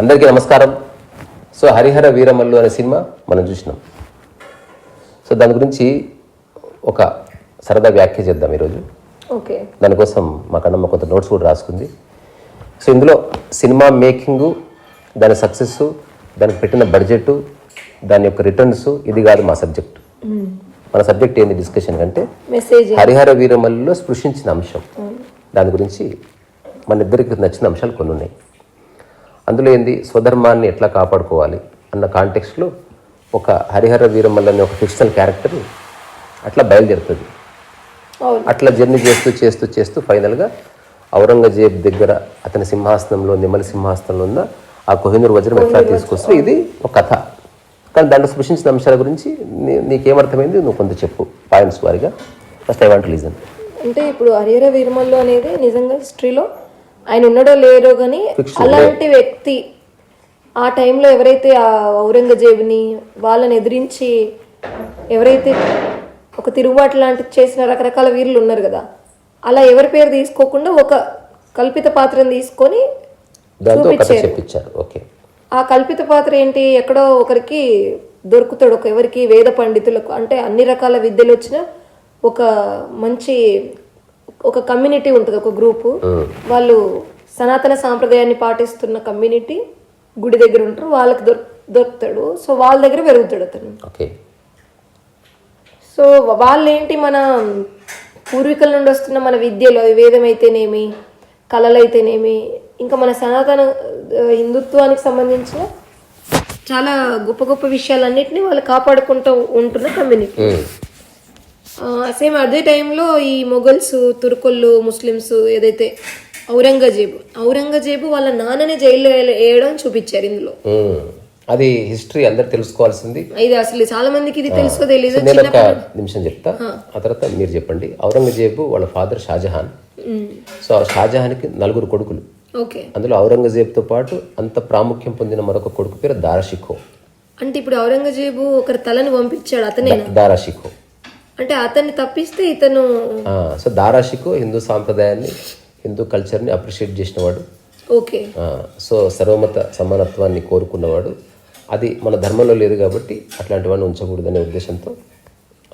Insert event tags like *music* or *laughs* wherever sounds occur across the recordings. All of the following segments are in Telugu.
అందరికీ నమస్కారం. సో హరిహర వీరమల్లు అనే సినిమా మనం చూసినాం. సో దాని గురించి ఒక సరదా వ్యాఖ్య చేద్దాం ఈరోజు. ఓకే. దానికోసం మా కన్నమ్మ కొంత నోట్స్ కూడా రాసుకుంది. సో ఇందులో సినిమా మేకింగ్ దాని సక్సెస్ దానికి పెట్టిన బడ్జెట్ దాని యొక్క రిటర్న్స్ ఇది కాదు మా సబ్జెక్ట్. మన సబ్జెక్ట్ ఏంది డిస్కషన్ మెసేజ్ హరిహర వీరమల్లిలో స్పృశించిన అంశం. దాని గురించి మన ఇద్దరికి నచ్చిన అంశాలు కొన్ని ఉన్నాయి అందులో ఏంది? స్వధర్మాన్ని ఎట్లా కాపాడుకోవాలి అన్న కాంటెక్స్ట్లో ఒక హరిహర వీరమల్లి అనే ఒక ఫిక్షనల్ క్యారెక్టర్ అట్లా బయలుదేరుతుంది. అట్లా జర్నీ చేస్తూ చేస్తూ చేస్తూ ఫైనల్గా ఔరంగజేబ్ దగ్గర అతని సింహాసనంలో నిమ్మల సింహాసనంలో ఉన్న ఆ కోహినూర్ వజ్రం ఎట్లా తీసుకొస్తూ ఇది ఒక కథ. కానీ దాంట్లో స్పృశించిన అంశాల గురించి నీకేమర్థమైంది? నువ్వు కొంత చెప్పు పాయింట్స్ వారిగా. ఫస్ట్ ఐ వాంట్ రీజన్ అంటే ఇప్పుడు హరిహర వీరమల్లు అనేది నిజంగా హిస్టరీలో ఆయన ఉన్నాడో లేరో కానీ అలాంటి వ్యక్తి ఆ టైంలో ఎవరైతే ఆ ఔరంగజేబుని వాళ్ళని ఎదిరించి ఎవరైతే ఒక తిరుగుబాటు లాంటిది చేసిన రకరకాల వీరులు ఉన్నారు కదా అలా ఎవరి పేరు తీసుకోకుండా ఒక కల్పిత పాత్రను తీసుకొని చెప్పించారు ఓకే. ఆ కల్పిత పాత్ర ఏంటి? ఎక్కడో ఒకరికి దొరుకుతాడు. ఒక ఎవరికి వేద పండితులకు అంటే అన్ని రకాల విద్యలు వచ్చిన ఒక మంచి ఒక కమ్యూనిటీ ఉంటుంది ఒక గ్రూపు. వాళ్ళు సనాతన సాంప్రదాయాన్ని పాటిస్తున్న కమ్యూనిటీ గుడి దగ్గర ఉంటారు వాళ్ళకి దొరు దొరుకుతాడు. సో వాళ్ళ దగ్గర పెరుగుతాడు అతను. సో వాళ్ళు ఏంటి మన పూర్వీకుల నుండి వస్తున్న మన విద్యలో వేదం అయితేనేమి కళలు అయితేనేమి ఇంకా మన సనాతన హిందుత్వానికి సంబంధించిన చాలా గొప్ప గొప్ప విషయాలన్నిటిని వాళ్ళు కాపాడుకుంటూ ఉంటున్న కమ్యూనిటీ. సేమ్ అదే టైంలో ఈ మొఘల్స్ తుర్కొల్లు ముస్లిమ్స్ ఏదైతే ఔరంగజేబు ఔరంగజేబు వాళ్ళ నాన్నని జైల్లో వేయడం చూపించారు ఇందులో. అది హిస్టరీ అందరు తెలుసుకోవాల్సింది. ఇది అసలు చాలా మందికి ఇది తెలుసో తెలీదు సో నేను ఒక నిమిషం చెప్తా. ఆ. తర్వాత మీరు చెప్పండి. ఔరంగజేబు వాళ్ళ ఫాదర్ షాజహాన్. సో షాజహాన్కి నలుగురు కొడుకులు. ఓకే. అందులో ఔరంగజేబుతో పాటు అంత ప్రాముఖ్యం పొందిన మరొక కొడుకు పేరు దారాషిఖో అంటే ఇప్పుడు ఔరంగజేబు ఒకరి తలని పంపించాడు అతనే దారాషిఖో అంటే అతన్ని తప్పిస్తే ఇతను సో దారాషిఖో హిందూ సాంప్రదాయాన్ని హిందూ కల్చర్ని అప్రిషియేట్ చేసినవాడు. ఓకే. సో సర్వమత సమానత్వాన్ని కోరుకున్నవాడు. అది మన ధర్మంలో లేదు కాబట్టి అట్లాంటి వాడిని ఉంచకూడదనే ఉద్దేశంతో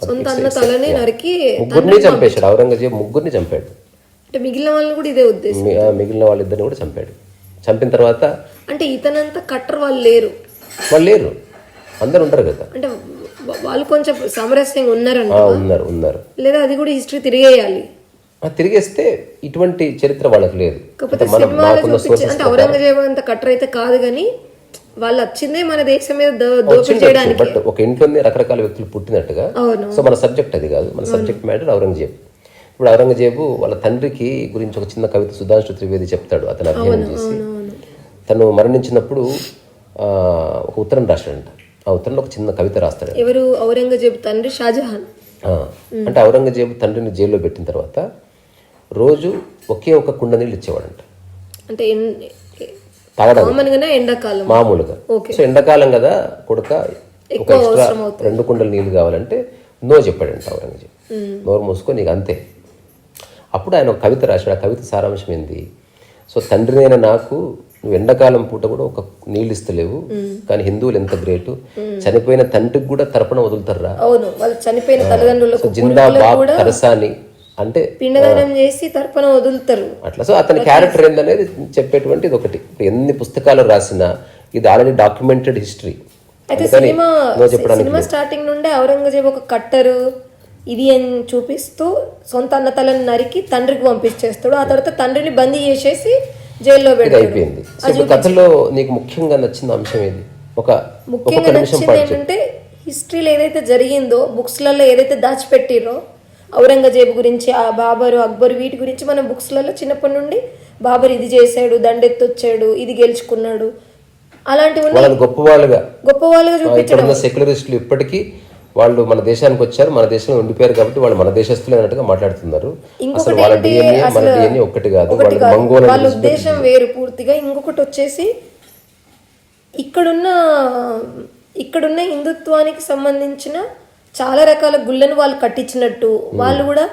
ముగ్గురిని చంపేశాడు. ఔరంగజేబు ముగ్గురిని చంపాడు. అంటే మిగిలిన వాళ్ళని కూడా ఇదే ఉద్దేశం. మిగిలిన వాళ్ళిద్దరిని కూడా చంపాడు. చంపిన తర్వాత అంటే ఇతనంతా కట్టర్ వాళ్ళు లేరు. వాళ్ళు లేరు. అందరు ఉంటారు కదా. అంటే వాళ్ళు కొంచెం సామరస్యంగా ఉన్నారంట ఆ, ఉన్నారు ఉన్నారు. లేదా అది కూడా హిస్టరీ తిరిగేయాలి. తిరిగేస్తే ఇటువంటి చరిత్ర వాళ్ళకి లేదు. అంటే ఔరంగజేబు అంత కట్టర్ అయితే కాదు కానీ వాళ్ళు వచ్చిందే మన దేశం మీద చేయడానికి. బట్ ఒక ఇంట్లోనే రకరకాల వ్యక్తులు పుట్టినట్టుగా. సో మన సబ్జెక్ట్ అది కాదు. మన సబ్జెక్ట్ మ్యాటర్ ఔరంగజేబు. ఇప్పుడు ఔరంగజేబు వాళ్ళ తండ్రికి గురించి ఒక చిన్న కవిత సుధాంశు త్రివేది చెప్తాడు. అతను అధ్యయనం చేసి. తను మరణించినప్పుడు ఒక ఉత్తరం రాస్తాడంట ఉత్తరంలో ఒక చిన్న కవిత రాస్తాడు. ఎవరు? ఔరంగజేబు తండ్రి షాజహాన్. అంటే ఔరంగజేబు తండ్రిని జైల్లో పెట్టిన తర్వాత రోజు ఒకే ఒక కుండ నీళ్ళు ఇచ్చేవాడంట. అంటే తాగడానికి. ఎండాకాలం. మామూలుగా. ఓకే. సో ఎండాకాలం కదా కొడుక ఒక ఎక్స్ట్రా రెండు కుండలు నీళ్ళు కావాలంటే నో చెప్పాడంట ఔరంగజేబు. నోరు మూసుకొని నీకు అంతే. అప్పుడు ఆయన ఒక కవిత రాశాడు. ఆ కవిత సారాంశం ఏంది? సో తండ్రినైన నాకు నువ్వు ఎండాకాలం పూట కూడా ఒక నీళ్ళు ఇస్తలేవు. కానీ హిందువులు ఎంత గ్రేటు. చనిపోయిన తండ్రికి కూడా తర్పణ వదులుతారా? అవును వాళ్ళు చనిపోయిన తల్లిదండ్రులకు సో జిందా బాబ్ తరసాని అంటే పిండదానం చేసి తర్పణ వదులుతారు. అట్లా. సో అతని క్యారెక్టర్ ఏందనేది చెప్పేటువంటి ఇది ఒకటి ఎన్ని పుస్తకాలు రాసినా ఇది ఆల్రెడీ డాక్యుమెంటెడ్ హిస్టరీ అయితే సినిమా సినిమా స్టార్టింగ్ నుండే ఔరంగజేబు ఒక కట్టరు ఇది అని చూపిస్తూ సొంత అన్న తలని నరికి తండ్రికి పంపించేస్తాడు. ఆ తర్వాత తండ్రిని బందీ చేసేసి జైల్లో ఇది అయిపోయింది. సో ఇప్పుడు కథలో నీకు ముఖ్యంగా నచ్చిన అంశం ఏది? ఒక ముఖ్యంగా నిమిషం నచ్చింది పాటు ఏంటంటే హిస్టరీలో ఏదైతే జరిగిందో బుక్స్లలో ఏదైతే దాచిపెట్టిరో ఔరంగజేబు గురించి ఆ బాబరు అక్బర్ వీటి గురించి మనం బుక్స్లలో చిన్నప్పటి నుండి బాబర్ ఇది చేశాడు దండెత్తొచ్చాడు ఇది గెలుచుకున్నాడు. అలాంటివి గొప్పవాళ్ళుగా గొప్ప వాళ్ళుగా ఆ, చూపి ఇప్పుడున్న సెక్యులరిస్టులు ఇప్పటికీ వాళ్ళు మన దేశానికి వచ్చారు మన దేశంలో ఉండిపోయారు కాబట్టి వాళ్ళు మన దేశస్తులే అన్నట్టుగా మాట్లాడుతున్నారు. అసలు వాళ్ళ డిఎన్ఏ మన డిఎన్ఏ ఒక్కటి కాదు. వాళ్ళ మంగోల వాళ్ళ ఉద్దేశం వేరు పూర్తిగా. ఇంకొకటి వచ్చేసి ఇక్కడున్న ఇక్కడున్న హిందుత్వానికి సంబంధించిన చాలా రకాల గుళ్ళను వాళ్ళు కట్టించినట్టు. వాళ్ళు కూడా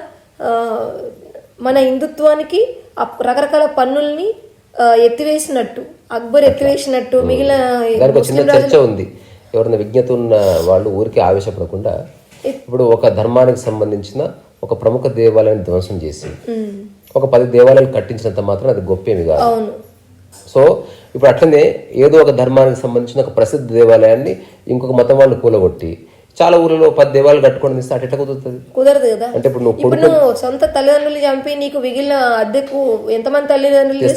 మన హిందుత్వానికి రకరకాల పన్నుల్ని ఎత్తివేసినట్టు. అక్బర్ ఎత్తివేసినట్టు. మిగిలిన ఉంది. ఎవరైనా విజ్ఞత ఉన్న వాళ్ళు ఊరికే ఆవేశపడకుండా ఇప్పుడు ఒక ధర్మానికి సంబంధించిన ఒక ప్రముఖ దేవాలయాన్ని ధ్వంసం చేసి ఒక పది దేవాలయాలు కట్టించినంత మాత్రం అది గొప్పేమి కాదు. సో ఇప్పుడు అట్లనే ఏదో ఒక ధర్మానికి సంబంధించిన ఒక ప్రసిద్ధ దేవాలయాన్ని ఇంకొక మతం వాళ్ళు కూలగొట్టి చాలా ఊర్లలో పది దేవాలయాలు కట్టుకొని ఇస్తే అటు ఎట్లా కుదురుతుంది? కుదరదు కదా. అంటే ఇప్పుడు నువ్వు ఇప్పుడు నువ్వు సొంత తల్లిదండ్రులు చంపి నీకు మిగిలిన అద్దెకు ఎంతమంది తల్లిదండ్రులు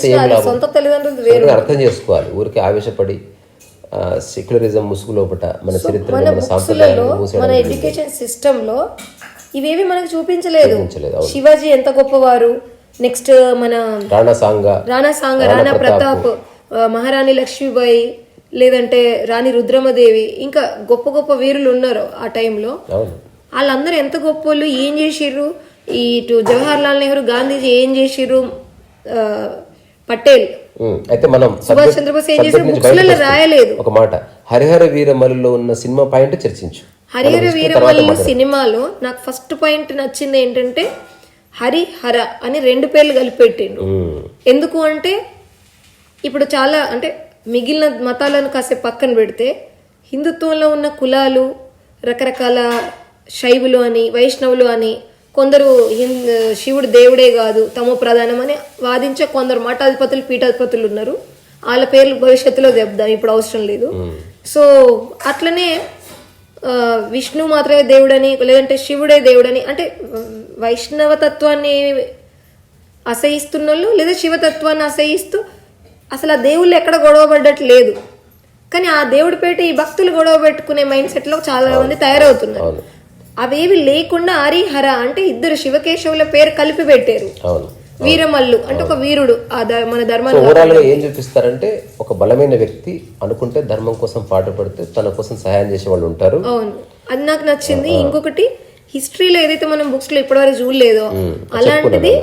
సొంత తల్లిదండ్రులు అర్థం చేసుకోవాలి. ఊరికి ఆవేశపడి సెక్యులరిజం ముసుగు లోపట మన చరిత్ర మన ఎడ్యుకేషన్ సిస్టమ్లో ఇవేవి మనకు చూపించలేదు. శివాజీ ఎంత గొప్పవారు? నెక్స్ట్ మన రాణా సాంగా రాణా సాంగ రాణా ప్రతాప్. మహారాణి లక్ష్మీబాయి లేదంటే రాణి రుద్రమదేవి ఇంకా గొప్ప గొప్ప వీరులు ఉన్నారు ఆ టైంలో. వాళ్ళందరూ ఎంత గొప్పోళ్ళు ఏం చేసిర్రు? ఇటు జవహర్ లాల్ నెహ్రూ గాంధీజీ ఏం చేసిర్రు? పటేల్. అయితే మనం సుభాష్ చంద్రబోస్ ఏం చేశారు బుక్స్లలో. రాయలేదు. ఒక మాట. హరిహర వీరమల్లిలో ఉన్న సినిమా పాయింట్ చర్చించు. హరిహర వీరమల్లు సినిమాలో నాకు ఫస్ట్ పాయింట్ నచ్చింది ఏంటంటే హరిహర అని రెండు పేర్లు కలిపి పెట్టిండు. ఉమ్, ఎందుకు అంటే ఇప్పుడు చాలా అంటే మిగిలిన మతాలను కాసేపు పక్కన పెడితే హిందుత్వంలో ఉన్న కులాలు రకరకాల శైవులు అని వైష్ణవులు అని కొందరు శివుడు దేవుడే కాదు తమో ప్రధానం అని వాదించే కొందరు మఠాధిపతులు పీఠాధిపతులు ఉన్నారు. వాళ్ళ పేర్లు భవిష్యత్తులో చెప్దాం ఇప్పుడు అవసరం లేదు. సో అట్లనే విష్ణు మాత్రమే దేవుడని లేదంటే శివుడే దేవుడని అంటే వైష్ణవ తత్వాన్ని అసహిస్తున్న వాళ్ళు లేదా శివతత్వాన్ని అసహిస్తూ అసలు ఆ దేవుళ్ళు ఎక్కడ గొడవ పడ్డట్టు లేదు. కానీ ఆ దేవుడి పేట ఈ భక్తులు గొడవ పెట్టుకునే మైండ్ సెట్లో చాలా మంది తయారవుతున్నారు. అవేవి లేకుండా హరిహర అంటే ఇద్దరు శివకేశవుల పేరు కలిపి పెట్టారు. అవును. వీరమల్లు అంటే ఒక వీరుడు మన ఓవరాల్గా ఏం చూపిస్తారంటే ఒక బలమైన వ్యక్తి అనుకుంటే ధర్మం కోసం పాటుపడితే తన కోసం సహాయం చేసే వాళ్ళు ఉంటారు. అవును. అది నాకు నచ్చింది. ఇంకొకటి హిస్టరీలో ఏదైతే మనం బుక్స్లో ఇప్పటివరకు చూడలేదో అలాంటిది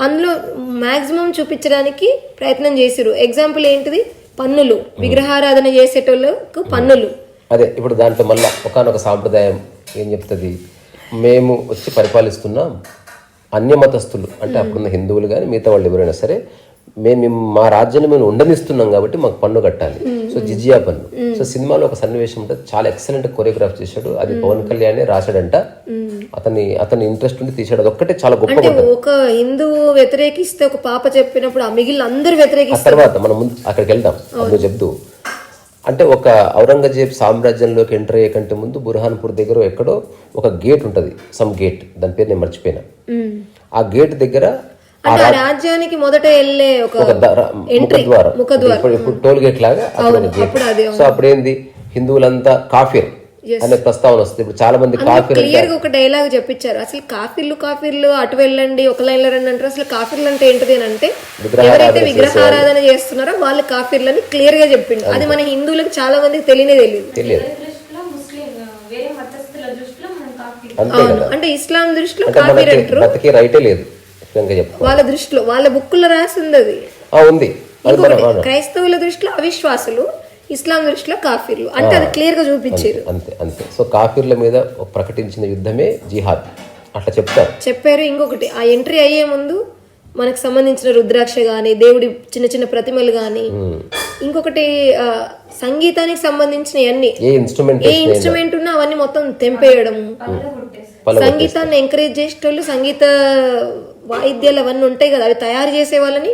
అందులో మాక్సిమం చూపించడానికి ప్రయత్నం చేసిరు ఎగ్జాంపుల్ ఏంటిది? పన్నులు. విగ్రహారాధన చేసేటోళ్ళకు పన్నులు. అదే ఇప్పుడు దాంట్లో మళ్ళా ఒకనొక సాంప్రదాయం ఏం చెప్తుంది? మేము వచ్చి పరిపాలిస్తున్నాం అన్య మతస్థులు అంటే అప్పుడున్న హిందువులు కానీ మిగతా వాళ్ళు ఎవరైనా సరే మేము మా రాజ్యాన్ని మేము ఉండనిస్తున్నాం కాబట్టి మాకు పన్ను కట్టాలి. సో జిజియా పన్ను. సో సినిమాలో ఒక సన్నివేశం ఉంటుంది చాలా ఎక్సలెంట్ కొరియోగ్రాఫ్ చేశాడు. అది పవన్ కళ్యాణ్ రాశాడంట. అతని అతని ఇంట్రెస్ట్ ఉండి తీశాడు. అది ఒక్కటే చాలా గొప్ప ఒక హిందువు వ్యతిరేకిస్తే ఒక పాప చెప్పినప్పుడు ఆ మిగిలిన అందరు వ్యతిరేకిస్తారు. తర్వాత మనం అక్కడికి వెళ్దాం. నువ్వు చెప్తూ అంటే ఒక ఔరంగజేబ్ సామ్రాజ్యంలోకి ఎంటర్ అయ్యే కంటే ముందు బుర్హాన్పూర్ దగ్గర ఎక్కడో ఒక గేట్ ఉంటుంది సమ్ గేట్ దాని పేరు నేను మర్చిపోయినా. ఆ గేట్ దగ్గర రాజ్యానికి మొదట వెళ్ళే ఒక ముఖద్వారం. ఇప్పుడు టోల్ గేట్ లాగా సో అప్పుడు ఏంది హిందువులంతా కాఫీర్. అనే ప్రస్తావన వస్తుంది. ఇప్పుడు చాలా మంది కాఫీర్ క్లియర్గా ఒక డైలాగ్ చెప్పించారు అసలు కాఫీర్లు కాఫీర్లు అటు వెళ్ళండి ఒక లైన్లో రండి అంటారు. అసలు కాఫీర్లు అంటే ఏంటిది అని అంటే ఎవరైతే విగ్రహారాధన చేస్తున్నారో వాళ్ళు కాఫీర్లని క్లియర్గా చెప్పిండు అది మన హిందువులకు చాలా మందికి తెలియనే తెలియదు. తెలియదు. కాఫీ అంటే ఇస్లాం దృష్టిలో మనకి అంటారు. బతికే రైటే లేదు వాళ్ళ దృష్టిలో వాళ్ళ బుక్కుల్లో రాసింది అది. ఆ, ఉంది. క్రైస్తవుల దృష్టిలో అవిశ్వాసులు ఇస్లాం దృష్టిలో కాఫీర్లు. అంటే అది క్లియర్గా చూపించారు. అంతే అంతే సో కాఫీర్ల మీద ప్రకటించిన యుద్ధమే జిహాద్. అట్లా చెప్తారు. చెప్పారు ఇంకొకటి ఆ ఎంట్రీ అయ్యే ముందు మనకు సంబంధించిన రుద్రాక్ష గాని దేవుడి చిన్న చిన్న ప్రతిమలు గాని. ఇంకొకటి సంగీతానికి సంబంధించిన అన్ని. ఏ ఇన్స్ట్రుమెంట్ ఏ ఇన్స్ట్రుమెంట్ ఉన్నా అవన్నీ మొత్తం తెంపేయడం సంగీతాన్ని ఎంకరేజ్ చేసేటోళ్ళు సంగీత వాయిద్యాలు అవన్నీ ఉంటాయి కదా అవి తయారు చేసే వాళ్ళని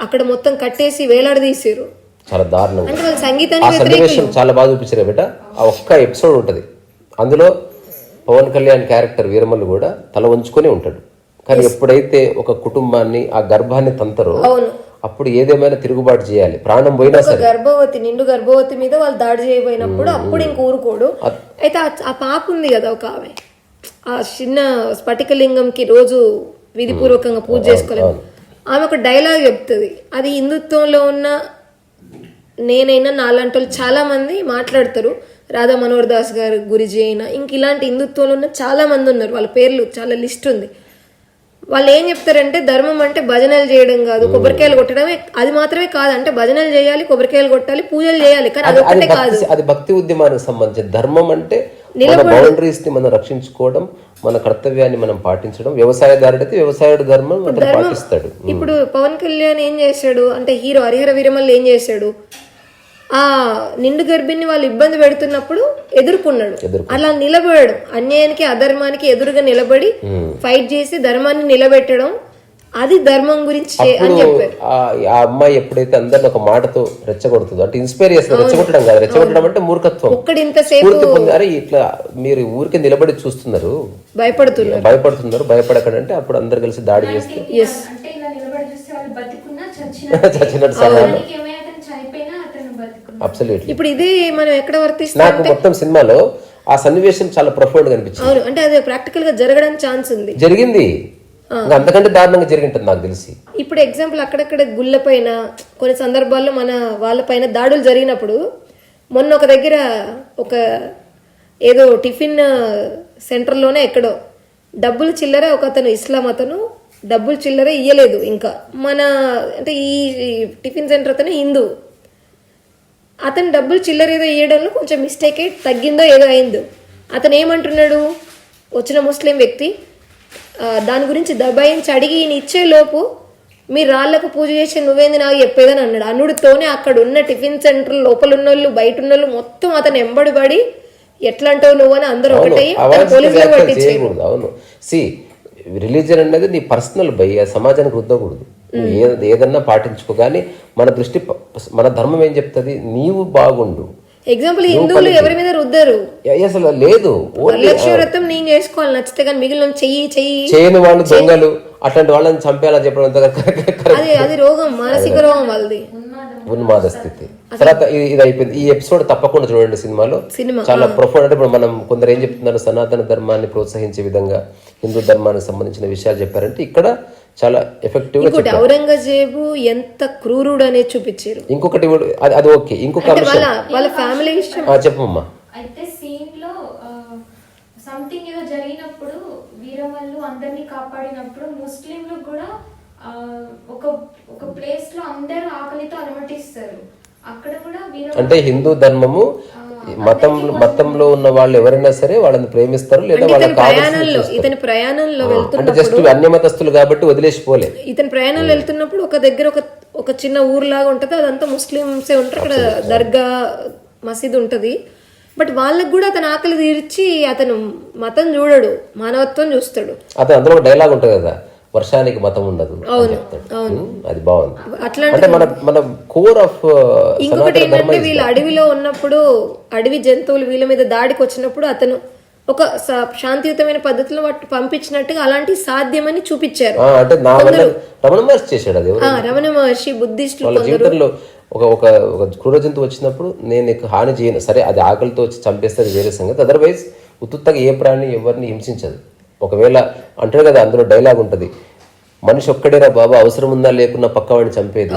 అక్కడ మొత్తం కట్టేసి వేలాడదీసారు. చాలా దారుణంగా ఆ సన్నివేశం చాలా బాగా చూపించారు బేట. ఆ ఒక్క ఎపిసోడ్ ఉంటుంది. అందులో పవన్ కళ్యాణ్ క్యారెక్టర్ వీరమల్లు కూడా తల వంచుకొని ఉంటాడు. కానీ ఎప్పుడైతే ఒక కుటుంబాన్ని ఆ గర్భాన్ని తంతరో అవును. అప్పుడు ఏదేమైనా తిరుగుబాటు చేయాలి. ప్రాణం పోయినా సరే. గర్భవతి నిండు గర్భవతి మీద వాళ్ళు దాడి చేయబోయినప్పుడు అప్పుడు ఇంక ఊరుకోడు. అయితే ఆ- ఆ పాప ఉంది కదా ఒక ఆమె. ఆ చిన్న స్ఫటికలింగంకి రోజు విధిపూర్వకంగా పూజ చేసుకోలేదు ఆమె ఒక డైలాగ్ చెప్తుంది. అది హిందుత్వంలో ఉన్న నేనైనా నాలాంటి వాళ్ళు చాలా మంది మాట్లాడతారు. రాధా మనోహర్ దాస్ గారు గురిజీ అయినా ఇంక ఇలాంటి హిందుత్వంలో ఉన్న చాలా మంది ఉన్నారు. వాళ్ళ పేర్లు చాలా లిస్ట్ ఉంది. వాళ్ళు ఏం చెప్తారంటే ధర్మం అంటే భజనలు చేయడం కాదు కొబ్బరికాయలు కొట్టడమే అది మాత్రమే కాదు. అంటే భజనలు చేయాలి కొబ్బరికాయలు కొట్టాలి పూజలు చేయాలి కానీ అది అదొకటే కాదు భక్తి అది భక్తి ఉద్యమానికి సంబంధించి ధర్మం అంటే మన బౌండరీస్ని మనం రక్షించుకోవడం మన కర్తవ్యాన్ని మనం పాటించడం వ్యవసాయదారుడైతే వ్యవసాయుడు ధర్మం పాటిస్తాడు. ఇప్పుడు పవన్ కళ్యాణ్ ఏం చేశాడు? అంటే హీరో హరిహర వీరమల్లి ఏం చేశాడు? ఆ నిండు గర్భిణి వాళ్ళు ఇబ్బంది పెడుతున్నప్పుడు ఎదుర్కొన్నాడు. అలా నిలబడడం అన్యాయానికి అధర్మానికి ఎదురుగా నిలబడి ఫైట్ చేసి ధర్మాన్ని నిలబెట్టడం అది ధర్మం గురించి అని చెప్పారు. ఆ అమ్మాయి ఎప్పుడైతే అందరిని ఒక మాటతో రెచ్చగొడుతుందో అంటే ఇన్స్పైర్ చేస్తుంది రెచ్చగొట్టడం కాదు. రెచ్చగొట్టడం అంటే మూర్ఖత్వం. ఇంతసేపు పొంది అరే ఇట్లా మీరు ఊరికి నిలబడి చూస్తున్నారు. భయపడుతున్నారు. భయపడుతున్నారు భయపడకండి అప్పుడు అందరు కలిసి దాడి చేస్తే అంటే ఇలా నిలబడి చూస్తే వాళ్ళు బతికున్నా చచ్చిన *laughs* చచ్చినట్టు సమానం ఏమైనా అతను చనిపోయినా అతను బతుకున్నా అబ్సల్యూట్లీ ఇప్పుడు ఇదే మనం ఎక్కడ వర్తిస్తాం నాకు మొత్తం సినిమాలో ఆ సన్నివేశం చాలా ప్రొఫౌండ్ కనిపించింది అవును అంటే అది ప్రాక్టికల్గా జరగడానికి ఛాన్స్ ఉంది. జరిగింది. అంతకంటే దారుణంగా జరిగింటుంది నాకు తెలిసి. ఇప్పుడు ఎగ్జాంపుల్ అక్కడక్కడ గుళ్ళ పైన కొన్ని సందర్భాల్లో మన వాళ్ళ పైన దాడులు జరిగినప్పుడు మొన్న ఒక దగ్గర ఒక ఏదో టిఫిన్ సెంటర్లోనే ఎక్కడో డబ్బులు చిల్లర ఒక అతను ఇస్లాం అతను డబ్బులు చిల్లర ఇయ్యలేదు ఇంకా. మన అంటే ఈ టిఫిన్ సెంటర్ అతను హిందూ. అతను డబ్బులు చిల్లర ఏదో ఇవ్వడంలో కొంచెం మిస్టేక్ అయి తగ్గిందో ఏదో అయిందో. అతను ఏమంటున్నాడు? వచ్చిన ముస్లిం వ్యక్తి దాని గురించి దబాయించి అడిగి ఈయన ఇచ్చే లోపు మీ రాళ్ళకు పూజ చేసి నువ్వేంది నాకు చెప్పేదని అన్నాడు. అనుడితోనే అక్కడ ఉన్న టిఫిన్ సెంటర్ లోపల ఉన్న వాళ్ళు బయట ఉన్న వాళ్ళు మొత్తం అతను ఎంబడి పడి ఎట్లా అంటావు నువ్వు అని అందరూ ఒకటే పోలీసులు అవును. సి రిలీజన్ అనేది నీ పర్సనల్ ఆ సమాజానికి రుద్దకూడదు ఏదన్నా పాటించుకో. కానీ మన దృష్టి మన ధర్మం ఏం చెప్తుంది? నీవు బాగుండు. ఎగ్జాంపుల్ హిందువులు ఎవరి మీద రుద్దరు? అసలు లేదు. వ్రతం నేను చేసుకోవాలి. నచ్చితే కానీ మిగిలిన చెయ్యి చెయ్యి. చేయని వాళ్ళు దొంగలు. అట్లాంటి వాళ్ళని చంపేలా చెప్పడం అది అది రోగం మానసిక రోగం వాళ్ళది. ఉన్మాద స్థితి. తర్వాత ఇది అయిపోయింది. ఈ ఎపిసోడ్ తప్పకుండా చూడండి సినిమాలో. సినిమా చాలా ప్రొఫౌండ్ అంటే ఇప్పుడు మనం కొందరు ఏం చెప్తున్నారు? సనాతన ధర్మాన్ని ప్రోత్సహించే విధంగా హిందూ ధర్మానికి సంబంధించిన విషయాలు చెప్పారంటే ఇక్కడ చాలా ఎఫెక్టివ్ ఇంకోటి ఔరంగజేబు ఎంత క్రూరుడు అనేది చూపించారు. ఇంకొకటి కూడా- అది అది ఓకే. ఇంకొక వాళ్ళ వాళ్ళ ఫ్యామిలీ విషయం. ఆ, చెప్పమ్మా. అయితే సీన్లో సంథింగ్ ఏదో జరిగినప్పుడు వీరమల్లు అందరినీ కాపాడినప్పుడు ముస్లింలు కూడా ఒక ఒక ప్లేస్లో అందరూ ఆకలితో అలమటిస్తారు. అక్కడ కూడా వీర అంటే హిందూ ధర్మము మతం మతంలో ఉన్న వాళ్ళు ఎవరైనా సరే వాళ్ళని ప్రేమిస్తారు లేదా కావాల్సిన ప్రయాణంలో ఇతని ప్రయాణంలో అంటే వెళ్తున్నప్పుడు జస్ట్ అన్యమతస్తులు కాబట్టి వదిలేసిపోలే ఇతని ప్రయాణంలో వెళ్తున్నప్పుడు ఒక దగ్గర ఒక ఒక చిన్న ఊర్లాగా ఉంటది అదంతా ముస్లింసే ఉంటారు అక్కడ దర్గా మసీద్ ఉంటది. బట్ వాళ్ళకి కూడా అతను ఆకలి తీర్చి అతను మతం చూడడు మానవత్వం చూస్తాడు. అతను అందులో ఒక డైలాగ్ ఉంటుంది కదా వర్షానికి మతం ఉండదు అని చెప్తాడు. అది బాగుంది. అంటే మన మన కోర్ ఆఫ్ ఇంకొకటి ఏంటంటే వీళ్ళు అడవిలో ఉన్నప్పుడు అడవి జంతువులు వీళ్ళ మీద దాడికి వచ్చినప్పుడు అతను ఒక శాంతియుతమైన పద్ధతిలో వాటి పంపించినట్టుగా అలాంటి సాధ్యమని చూపించారు. అంటే నా వల్ల రమణ మహర్షి చేశాడు అది రమణ మహర్షి బుద్ధిస్టులు జీవితంలో ఒక ఒక ఒక క్రూర జంతువు వచ్చినప్పుడు నేను నీకు హాని చేయను. సరే అది ఆకలితో వచ్చి చంపేస్తే వేరే సంగతి. అదర్వైజ్ ఉత్తుత్తగా ఏ ప్రాణి ఎవరిని హింసించదు. ఒకవేళ అంటారు కదా అందులో డైలాగ్ ఉంటది. మనిషి ఒక్కడేరా బాబా అవసరం ఉందా లేకున్నా పక్కవాడిని చంపేది?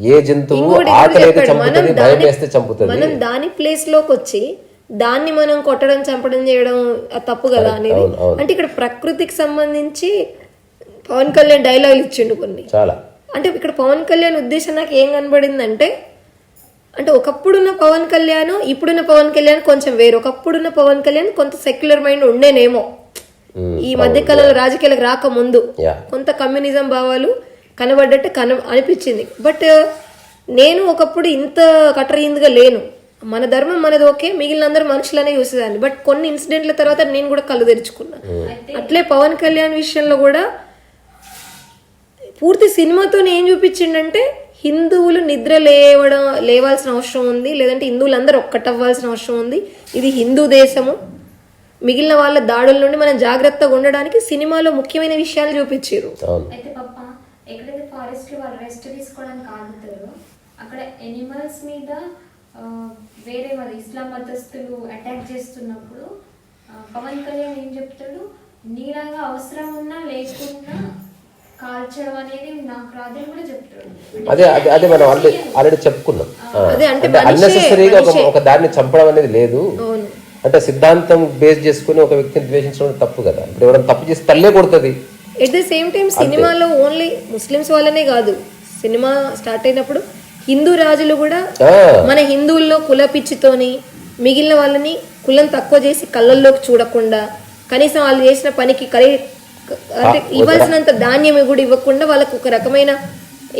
ఏ జంతువు ఇంకోటి కూడా ఆకలి అయితే చెప్పాడు, మనం చంపుతుంది భయం దాని- వేస్తే చంపుతుంది. మనం దాని ప్లేస్లోకి వచ్చి దాన్ని మనం కొట్టడం చంపడం చేయడం తప్పు కదా అనేది. అంటే ఇక్కడ ప్రకృతికి సంబంధించి పవన్ కళ్యాణ్ డైలాగులు ఇచ్చిండు కొన్ని. చాలా. అంటే ఇక్కడ పవన్ కళ్యాణ్ ఉద్దేశం నాకు ఏం కనబడిందంటే అంటే ఒకప్పుడున్న పవన్ కళ్యాణ్ ఇప్పుడున్న పవన్ కళ్యాణ్ కొంచెం వేరు. ఒకప్పుడున్న పవన్ కళ్యాణ్ కొంత సెక్యులర్ మైండ్ ఉండేనేమో. ఈ మధ్య కాలంలో రాజకీయాలకు రాకముందు కొంత కమ్యూనిజం భావాలు కనబడ్డట్టు కన అనిపించింది. బట్ నేను ఒకప్పుడు ఇంత కట్టరిందిగా లేను. మన ధర్మం మనది ఓకే మిగిలిన అందరూ మనుషులనే చూసేదాన్ని. బట్ కొన్ని ఇన్సిడెంట్ల తర్వాత నేను కూడా కళ్ళు తెరుచుకున్నా. అట్లే పవన్ కళ్యాణ్ విషయంలో కూడా పూర్తి సినిమాతో ఏం చూపించిండంటే హిందువులు నిద్ర లేవడం లేవాల్సిన అవసరం ఉంది. లేదంటే హిందువులందరూ ఒక్కటవ్వాల్సిన అవసరం ఉంది. ఇది హిందూ దేశము. మిగిలిన వాళ్ళ దాడుల నుండి మనం జాగ్రత్తగా ఉండడానికి సినిమాలో ముఖ్యమైన విషయాలు చూపించారు అయితే పప్ప ఎక్కడైతే ఫారెస్ట్ వాళ్ళు రెస్ట్ తీసుకోవడానికి ఆగుతారో అక్కడ ఎనిమల్స్ మీద వేరే వాళ్ళ ఇస్లాం మతస్థులు అటాక్ చేస్తున్నప్పుడు పవన్ కళ్యాణ్ ఏం చెప్తాడు? నీలాగా అవసరం ఉన్నా లేకున్నా కాల్చడం అనేది నాకు రాదని కూడా చెప్తాడు. అదే అదే అదే మనం ఆల్రెడీ ఆల్రెడీ చెప్పుకున్నాం. అంటే అన్నెసెసరీగా ఒక దాన్ని చంపడం అనేది లేదు. అంటే సిద్ధాంతం బేస్ చేసుకుని ఒక వ్యక్తిని ద్వేషించడం తప్పు కదా. ఇప్పుడు ఎవరైనా తప్పు చేసి తల్లే కొడుతుంది. ఎట్ ద సేమ్ టైం సినిమాలో ఓన్లీ ముస్లిమ్స్ వాళ్ళనే కాదు. సినిమా స్టార్ట్ అయినప్పుడు హిందూ రాజులు కూడా మన హిందువుల్లో కుల పిచ్చితోని మిగిలిన వాళ్ళని కులం తక్కువ చేసి కళ్ళల్లోకి చూడకుండా కనీసం వాళ్ళు చేసిన పనికి కరే అంటే ఇవ్వాల్సినంత ధాన్యం కూడా ఇవ్వకుండా వాళ్ళకు ఒక రకమైన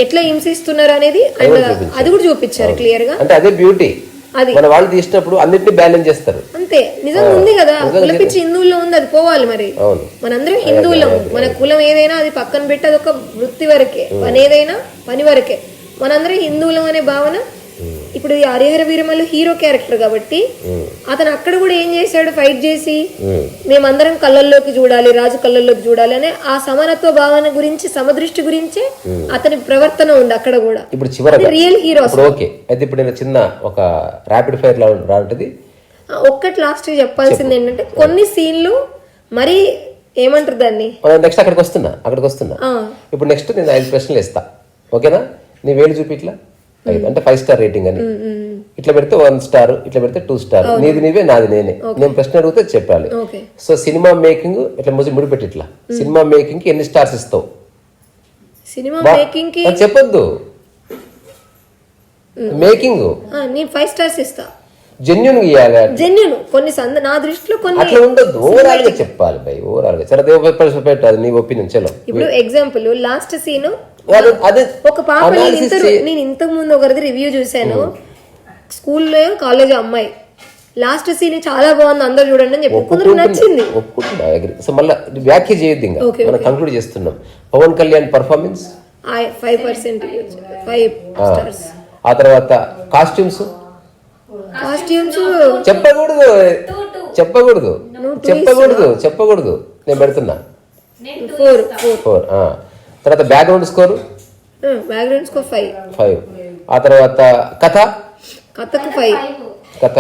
ఎట్లా హింసిస్తున్నారు అనేది అండ్ అది కూడా చూపించారు క్లియర్గా. అంటే అదే బ్యూటీ. మన వాళ్ళు తీసినప్పుడు అన్నిటిని బ్యాలెన్స్ చేస్తారు? అంతే. నిజంగా ఉంది కదా. కులపిచ్చి హిందువుల్లో ఉంది అది పోవాలి మరి. మనందరం హిందువులం. మన కులం ఏదైనా అది పక్కన పెట్టి అది ఒక వృత్తి వరకే. పని ఏదైనా పని వరకే. మనందరం హిందువులం అనే భావన ఇప్పుడు ఈ హరిహర వీరమల్లు హీరో క్యారెక్టర్ కాబట్టి అతను అక్కడ కూడా ఏం చేశాడు? ఫైట్ చేసి. మేమందరం కళ్ళల్లోకి చూడాలి రాజు కళ్ళల్లోకి చూడాలి అనే ఆ సమనత్వ భావన గురించి సమదృష్టి గురించే అతని ప్రవర్తన ఉంది అక్కడ కూడా. ఇప్పుడు చివరగా రియల్ హీరో ఓకే. అయితే ఇప్పుడు నేను చిన్న ఒక ర్యాపిడ్ ఫైర్ లా లాంటిది ఒక్కటి లాస్ట్ చెప్పాల్సింది ఏంటంటే కొన్ని సీన్లు మరి ఏమంటారు దాన్ని? నెక్స్ట్ అక్కడికి వస్తున్నా అక్కడికి వస్తున్నా. ఇప్పుడు నెక్స్ట్ నేను ఐదు ప్రశ్నలు ఇస్తా ఓకేనా? నీ వేలు చూపి ఇట్లా. ఐదు అంటే ఫైవ్ స్టార్ రేటింగ్ అని. ఇట్లా పెడితే వన్ స్టార్ ఇట్లా పెడితే టూ స్టార్ నీది నీవే నాది నేనే. నేను ప్రశ్న అడిగితే చెప్పాలి. సో సినిమా మేకింగ్ ఇట్లా ముసి ముడిపెట్టి ఇట్లా సినిమా మేకింగ్కి ఎన్ని స్టార్స్ ఇస్తావు? సినిమా బా- మేకింగ్కి చెప్పొద్దు. మేకింగ్ నేను ఫైవ్ స్టార్స్ ఇస్తా. జెన్యున్ ఇవ్వాలి జెన్యున్ కొన్ని సంద నా దృష్టిలో కొన్ని అట్లా ఉండదు ఓవరాల్గా చెప్పాలి భయ్ ఓవరాల్గా. సరే అది నీ ఒపీనియన్ చలో ఇప్పుడు ఎగ్జాంపుల్ లాస్ట్ సీన్ అది- అది ఒక పాప నేను ఇంత నేను ఇంతకు ముందు ఒకరిది రివ్యూ చూశాను. స్కూల్లో కాలేజ్ అమ్మాయి. లాస్ట్ సీన్ చాలా బాగుంది అందరు చూడండి అని చెప్పి. కొందరు నచ్చింది. ఒప్పుకుంటున్నా అగ్రి సో మళ్ళీ వ్యాఖ్య చేయొద్దు ఇంకా. మనం కంక్లూడ్ చేస్తున్నాం. Pawan Kalyan performance five percent five stars ఆ. తర్వాత కాస్ట్యూమ్స్ కాస్ట్యూమ్స్ చెప్పకూడదు. చెప్పకూడదు. చెప్పకూడదు చెప్పకూడదు. నేను పెడుతున్నా. ఫోర్ ఫోర్ ఫోర్ తర్వాత background score background score five five ఆ తర్వాత కథ? కథకు ఫైవ్ కథ.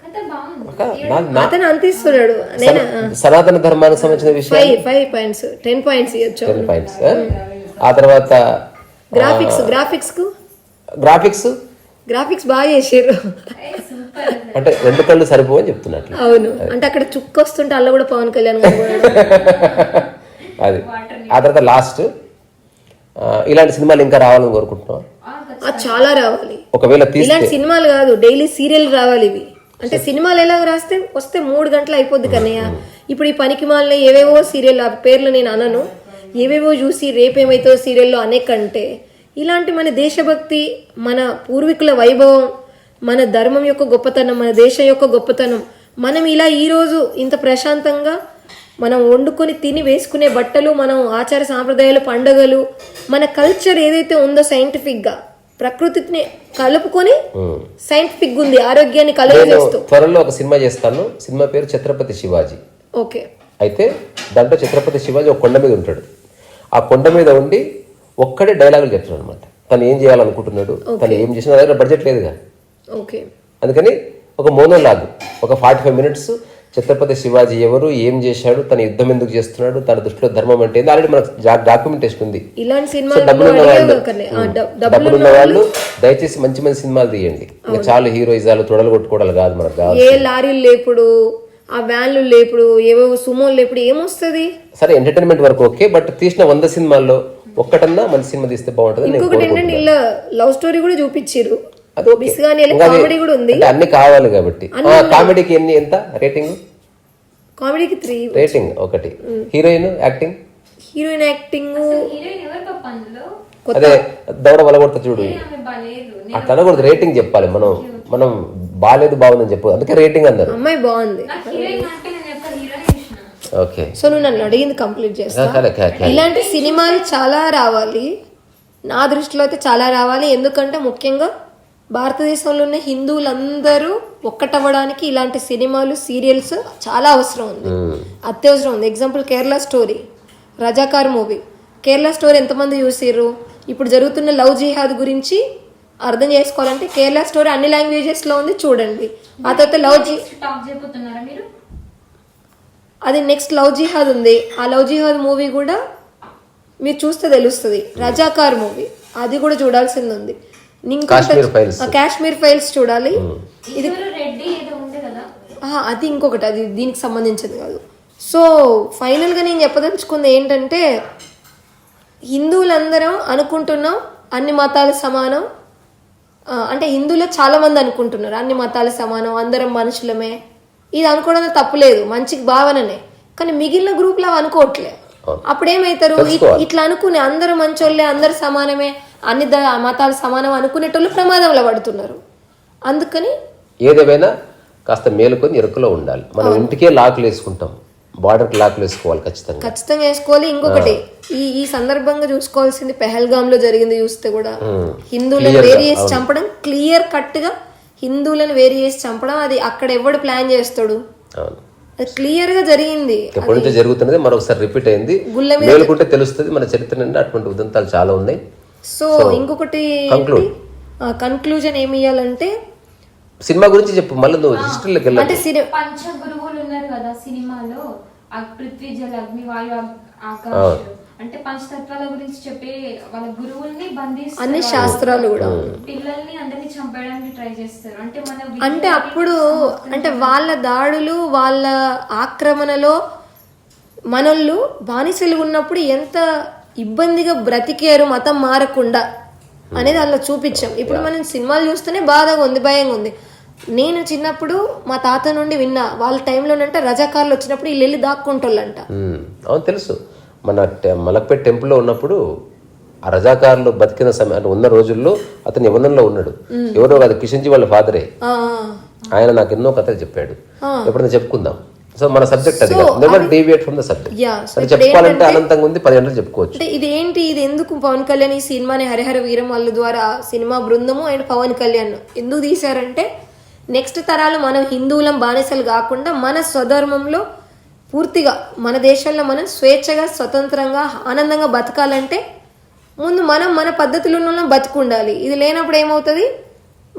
కథ బాగుంది ఒక నా- నా- అతను అంత ఇస్తున్నాడు. నేను? సనాతన ధర్మానికి సంబంధించిన విషయం? Five five points ten points ఇవ్వచ్చు టెన్ పాయింట్స్ ఆ? తర్వాత గ్రాఫిక్స్ గ్రాఫిక్స్కు? గ్రాఫిక్స్ గ్రాఫిక్స్ బాగా చేసారు అంటే రెండు కళ్ళు సరిపోవని చెప్తున్నట్లు. అవును. అంటే అక్కడ చుక్క వస్తుంటే అల్ల కూడా పవన్ కళ్యాణ్. *laughs* అది. ఆ తర్వాత లాస్ట్ ఇలాంటి సినిమాలు ఇంకా రావాలని కోరుకుంటున్నాం చాలా రావాలి. ఒకవేళ తీస్తే ఇలాంటి సినిమాలు కాదు డైలీ సీరియల్ రావాలి ఇవి. అంటే సినిమాలు ఎలా రాస్తే వస్తే మూడు గంటలు అయిపోద్ది కన్నయ్య. ఇప్పుడు ఈ పనికి మాలిన ఏవేవో సీరియల్ ఆ పేర్లు నేను అనను. ఏవేవో చూసి రేపేమైతో సీరియల్లో అనే కంటే ఇలాంటి మన దేశభక్తి మన పూర్వీకుల వైభవం మన ధర్మం యొక్క గొప్పతనం మన దేశం యొక్క గొప్పతనం మనం ఇలా ఈరోజు ఇంత ప్రశాంతంగా మనం వండుకొని తిని వేసుకునే బట్టలు మనం ఆచార సాంప్రదాయాలు పండగలు మన కల్చర్ ఏదైతే ఉందో సైంటిఫిక్గా ప్రకృతిని కలుపుకొని సైంటిఫిక్ ఉంది ఆరోగ్యాన్ని నేను కలుగజేస్తూ. త్వరలో ఒక సినిమా చేస్తాను. సినిమా పేరు ఛత్రపతి శివాజీ. ఓకే. అయితే దాంట్లో ఛత్రపతి శివాజీ ఒక కొండ మీద ఉంటాడు. ఆ కొండ మీద ఉండి ఒక్కడే డైలాగులు చెప్తున్నాడు అనమాట తను ఏం చేయాలనుకుంటున్నాడు తను ఏం చేసిన దగ్గర బడ్జెట్ లేదుగా. ఓకే. అందుకని ఒక మోనోలాగ్ ఒక forty five minutes Chhatrapati Shivaji ఎవరు ఏం చేశాడు తన యుద్ధం ఎందుకు చేస్తున్నాడు తన దృష్టిలో ధర్మం అంటే ఏంది ఆల్రెడీ మనకు డాక్యుమెంటేషన్ ఉంది. ఇలాంటి సో సినిమాలు డబ్బులు ఉన్న వాళ్ళు దయచేసి మంచి మంచి సినిమాలు తీయండి. ఇంకా చాలు హీరోయిజాలు తొడలు కొట్టుకోవడాలు కాదు మనకు ఏ లారీలు లేపుడు ఆ వ్యాన్లు లేపుడు ఏవో సుమోలు లేపుడు ఏమొస్తుంది? సరే ఎంటర్టైన్మెంట్ వరకు ఓకే బట్ తీసిన వంద సినిమాల్లో ఒక్కటన్నా మంచి సినిమా తీస్తే బాగుంటుంది ఇంకొకటి ఏంటంటే ఇలా లవ్ స్టోరీ కూడా చూపించారు కామెడీ కూడా ఉంది. అన్ని కావాలి కాబట్టి. కామెడీకి ఎన్ని ఎంత? రేటింగ్ కామెడీకి త్రీ రేటింగ్ ఒకటి. హీరోయిన్ యాక్టింగ్ హీరోయిన్ యాక్టింగ్ అదే దౌడ వలగొడతా చూడు. అట్లా అనకూడదు రేటింగ్ చెప్పాలి. మనం మనం బాగాలేదు బాగుందని చెప్పు. అందుకే రేటింగ్ అన్నారు అమ్మాయి బాగుంది. ఓకే. సో నువ్వు నన్ను అడిగింది కంప్లీట్ చేస్తా. ఇలాంటి సినిమాలు చాలా రావాలి. నా దృష్టిలో అయితే చాలా రావాలి. ఎందుకంటే ముఖ్యంగా భారతదేశంలోనే హిందువులందరూ ఒక్కటవ్వడానికి ఇలాంటి సినిమాలు సీరియల్స్ చాలా అవసరం ఉంది. అత్యవసరం ఉంది. Example Kerala story Razakar movie. Kerala story ఎంతమంది చూసిర్రు? ఇప్పుడు జరుగుతున్న లవ్ జిహాద్ గురించి అర్థం చేసుకోవాలంటే కేరళ స్టోరీ అన్ని లాంగ్వేజెస్లో ఉంది చూడండి. ఆ తర్వాత లవ్ జి టాక్ చేయబోతున్నారా మీరు? అది నెక్స్ట్ లవ్ జిహాద్ ఉంది. ఆ లవ్ జిహాద్ మూవీ కూడా మీరు చూస్తే తెలుస్తుంది. రజాకార్ మూవీ. అది కూడా చూడాల్సింది ఉంది. కాశ్మీర్ ఫైల్స్ కాశ్మీర్ ఫైల్స్ చూడాలి. ఇది అది ఇంకొకటి అది దీనికి సంబంధించింది కాదు. సో ఫైనల్గా నేను చెప్పదలుచుకుంది ఏంటంటే హిందువులందరం అనుకుంటున్నాం అన్ని మతాలు సమానం. అంటే హిందువులు చాలా మంది అనుకుంటున్నారు అన్ని మతాలు సమానం అందరం మనుషులమే. ఇది అనుకోవడం తప్పులేదు మంచి భావననే. కానీ మిగిలిన గ్రూప్లో అవి అనుకోవట్లే. అప్పుడు ఏమవుతారు ఇ- ఇట్లా అనుకునే అందరూ మంచోళ్ళే అందరు సమానమే. అన్ని ద- మతాలు సమానం అనుకునేటోళ్ళు ప్రమాదంలో పడుతున్నారు. అందుకని ఏదేమైనా కాస్త మేలుకొని ఎరుకలో ఉండాలి. మనం ఇంటికే లాకులు వేసుకుంటాం. బార్డర్కి లాకులు వేసుకోవాలి ఖచ్చితంగా. ఖచ్చితంగా వేసుకోవాలి. ఇంకొకటి ఈ ఈ సందర్భంగా చూసుకోవాల్సింది పెహల్గామ్లో జరిగింది చూస్తే కూడా హిందువులను వేరు చేసి చంపడం క్లియర్ కట్గా హిందువులను వేరు చేసి చంపడం అది అక్కడ ఎవడు ప్లాన్ చేస్తాడు? అది క్లియర్గా జరిగింది. ఎప్పటి నుంచో జరుగుతున్నది మరొకసారి రిపీట్ అయింది. మేలుకుంటే తెలుస్తుంది మన చరిత్ర నిండా అటువంటి ఉదంతాలు చాలా ఉన్నాయి. సో ఇంకొకటి. కన్క్లూజన్ ఏమి ఇవ్వాలంటే సినిమా గురించి చెప్పు మళ్ళీ నువ్వు హిస్టరీలోకి వెళ్ళాలి అంటే సిరి పంచ గురువులు ఉన్నారు కదా సినిమాలో ఆ పృథ్వీ జల అగ్ని వాయు ఆకాశ్. అంటే పంచతత్వాల గురించి చెప్పే వాళ్ళ గురువుల్ని బంధిస్తారు. అన్ని శాస్త్రాలు కూడా. పిల్లల్ని అందరినీ చంపేయడానికి ట్రై చేస్తారు. అంటే మన అంటే అప్పుడు అంటే వాళ్ళ దాడులు వాళ్ళ ఆక్రమణలో మనోళ్ళు బానిసలు ఉన్నప్పుడు ఎంత ఇబ్బందిగా బ్రతికారు మతం మారకుండా అనేది అలా చూపించాం. ఇప్పుడు మనం సినిమాలు చూస్తేనే బాధగా ఉంది భయంగా ఉంది. నేను చిన్నప్పుడు మా తాత నుండి విన్నా వాళ్ళ టైంలోనంటే రజాకార్లు వచ్చినప్పుడు వీళ్ళు వెళ్ళి దాక్కుంటోళ్ళంట. అవును తెలుసు. మన మలక్పేట్ టెంపుల్లో ఉన్నప్పుడు ఆ రజాకారులు బతికిన సమయం ఉన్న రోజుల్లో అతను యవనంలో ఉన్నాడు. ఎవరో కాదు కిషన్జీ వాళ్ళ ఫాదరే. ఆయన నాకు ఎన్నో కథలు చెప్పాడు. ఎప్పుడైనా చెప్పుకుందాం. సో మన సబ్జెక్ట్ అది never deviate from the subject అది చెప్పుకోవాలంటే అనంతంగా ఉంది పది గంటలు చెప్పుకోవచ్చు. అంటే ఇది ఏంటి ఇది ఎందుకు పవన్ కళ్యాణ్ ఈ సినిమాని హరిహర వీరం వాళ్ళ ద్వారా సినిమా బృందము అండ్ పవన్ కళ్యాణ్ ఎందుకు తీశారంటే నెక్స్ట్ తరాలు మనం హిందువులం బానిసలు కాకుండా మన స్వధర్మంలో పూర్తిగా మన దేశంలో మనం స్వేచ్ఛగా స్వతంత్రంగా ఆనందంగా బతకాలంటే ముందు మనం మన పద్ధతిలో బతుకుండాలి. ఇది లేనప్పుడు ఏమవుతుంది?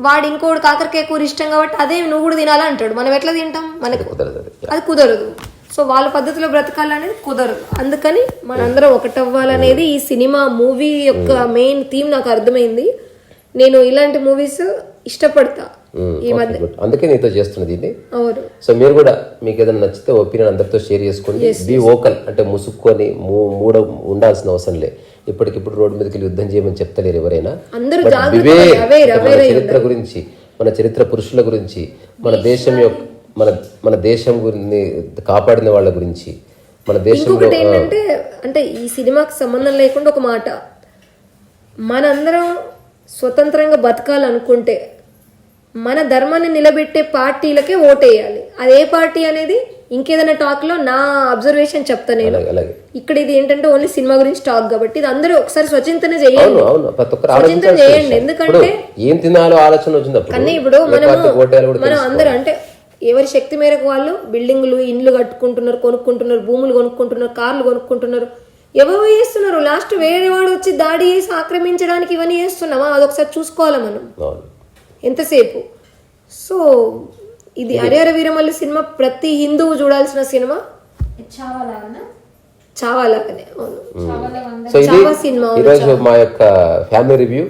వాడు ఇంకోటి కాకరకాయ కూర ఇష్టం కాబట్టి అదే నువ్వు కూడా తినాలా అంటాడు. మనం ఎట్లా తింటాం? మనకు కుదరదు. అది కుదరదు. సో వాళ్ళ పద్ధతిలో బ్రతకాలనేది కుదరదు. అందుకని మనందరం ఒకటవ్వాలనేది ఈ సినిమా మూవీ యొక్క మెయిన్ థీమ్ నాకు అర్థమైంది. నేను ఇలాంటి మూవీస్ ఇష్టపడతా ఈ మధ్య. అందుకే నీతో చేస్తున్నది ఇది. అవును. సో మీరు కూడా మీకు ఏదైనా నచ్చితే ఒపీనియన్ అందరితో షేర్ చేసుకోండి. బీ ఓకల్ అంటే ముసుక్కొని మూడ ఉండాల్సిన అవసరం లే. ఇప్పటికిప్పుడు రోడ్డు మీదకి యుద్ధం చేయమని చెప్తలేరు ఎవరైనా. మన చరిత్ర గురించి మన చరిత్ర పురుషుల గురించి మన దేశం యొక్క మన మన దేశం గురించి కాపాడిన వాళ్ళ గురించి మన దేశంలో ఏంటంటే అంటే ఈ సినిమాకి సంబంధం లేకుండా ఒక మాట. మనందరం స్వతంత్రంగా బతకాలనుకుంటే మన ధర్మాన్ని నిలబెట్టే పార్టీలకే ఓటేయాలి. అది పార్టీ అనేది? ఇంకేదైనా టాక్లో నా అబ్జర్వేషన్ చెప్తా నేను. ఇక్కడ ఇది ఏంటంటే ఓన్లీ సినిమా గురించి టాక్ కాబట్టి ఇది అందరూ ఒకసారి స్వచింతన చేయండి. స్వచింతన చేయండి. ఎందుకంటే ఏం తినాలో ఆలోచన వచ్చినప్పుడు కానీ ఇప్పుడు మనము కూడా మనం అందరూ అంటే ఎవరి శక్తి మేరకు వాళ్ళు బిల్డింగ్లు ఇండ్లు కట్టుకుంటున్నారు కొనుక్కుంటున్నారు భూములు కొనుక్కుంటున్నారు కార్లు కొనుక్కుంటున్నారు. ఎవరో చేస్తున్నారు. లాస్ట్ వేరే వాడు వచ్చి దాడి చేసి ఆక్రమించడానికి ఇవన్నీ చేస్తున్నామా? అదొకసారి చూసుకోవాలి మనం? ఎంతసేపు? సో ఇది హరిహర వీరమల్లి సినిమా ప్రతి హిందువు చూడాల్సిన సినిమా? అవును. సో ఇది సినిమా ఈరోజు మా యొక్క ఫ్యామిలీ రివ్యూ.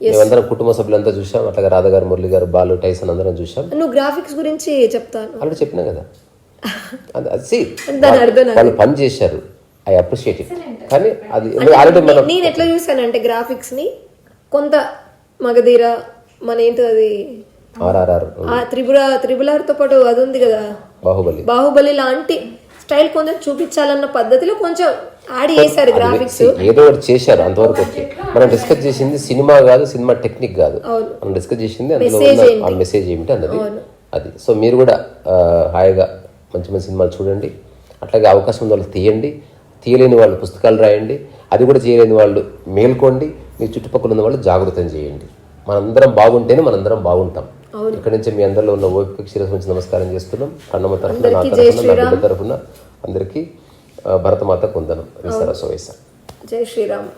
మేమందరం కుటుంబ సభ్యులంతా చూసాం అట్లాగే రాధా గారు మురళి గారు బాలు టైసన్ అందరం చూసాం నువ్వు గ్రాఫిక్స్ గురించి చెప్తాను. ఆల్రెడీ చెప్పినా కదా? *laughs* వాళ్ళు పని చేశారు. I appreciate it. కానీ అది ఆల్రెడీ మనం నేను ఎట్లా చూసానంటే గ్రాఫిక్స్ని కొంత మగధీర మన ఏంటి అది? ఆర్ఆర్ఆర్. ఆ త్రిపుర త్రిపులార్తో పాటు అది ఉంది కదా. బాహుబలి. బాహుబలి లాంటి స్టైల్ కొంచెం చూపించాలన్న పద్ధతిలో కొంచెం యాడ్ చేశారు గ్రాఫిక్స్ ఏదో ఒకటి చేశారు అంతవరకు ఓకే మనం డిస్కస్ చేసింది సినిమా కాదు సినిమా టెక్నిక్ కాదు. మనం డిస్కస్ చేసింది అందులో ఆ మెసేజ్ ఏమిటి అన్నది. అది. సో మీరు కూడా హాయిగా మంచి మంచి సినిమాలు చూడండి. అట్లాగే అవకాశం ఉన్న వాళ్ళు తీయండి. తీయలేని వాళ్ళు పుస్తకాలు రాయండి. అది కూడా చేయలేని వాళ్ళు మేల్కోండి. మీ చుట్టుపక్కల ఉన్న వాళ్ళు జాగృతం చేయండి. మనందరం బాగుంటేనే మనందరం బాగుంటాం. ఇక్కడి నుంచి మీ అందరిలో ఉన్న ఓపిక శిరస్సు నుంచి నమస్కారం చేస్తున్నాం. అన్నమ్మ తరఫున నా తరఫున నా బిడ్డ తరఫున అందరికీ భరతమాత కుందనం విసరసోయస జై శ్రీరామ్.